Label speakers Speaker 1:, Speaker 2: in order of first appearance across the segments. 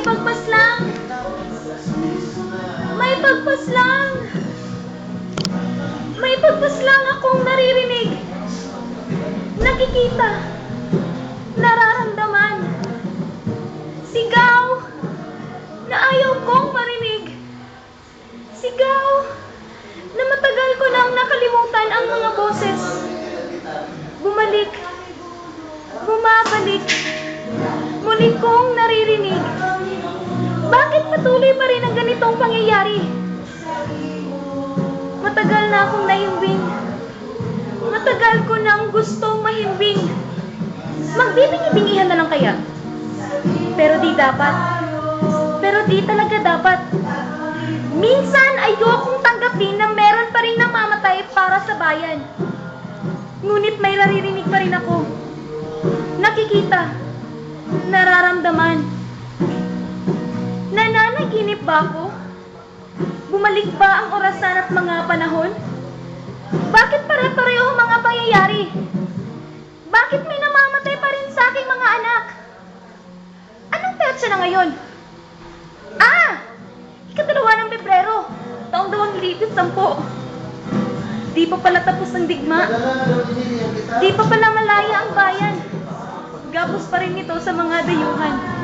Speaker 1: May pagpaslang! May pagpaslang! May pagpaslang akong naririnig! Nakikita! Nararamdaman! Sigaw! Na ayaw kong marinig! Sigaw! Na matagal ko nang nakalimutan ang mga boses. Bumalik! Bumabalik! Muli kong naririnig. Patuloy pa rin ang ganitong pangyayari? Matagal na akong nahimbing. Matagal ko nang gustong mahimbing. Magbibingi-bingihan na lang kaya. Pero di dapat. Pero di talaga dapat. Minsan ayokong tanggapin na meron pa rin namamatay para sa bayan. Ngunit may naririnig pa rin ako. Nakikita. Nararamdaman. Nananaginip ba ako? Bumalik ba ang orasan at mga panahon? Bakit pare-pareho mga pangyayari? Bakit may namamatay pa rin sa aking mga anak? Anong petsa na ngayon? Ah! Ikatalawa ng Pebrero, taong 2010. Di pa pala tapos ang digma. Di pa pala malaya ang bayan. Gapos pa rin ito sa mga dayuhan.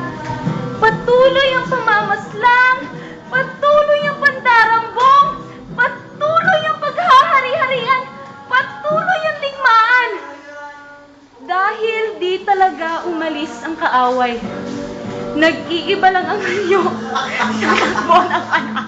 Speaker 1: Patuloy ang pamamaslang, umalis ang kaaway. Nag-iiba lang ang anyo sa takbo ng anak.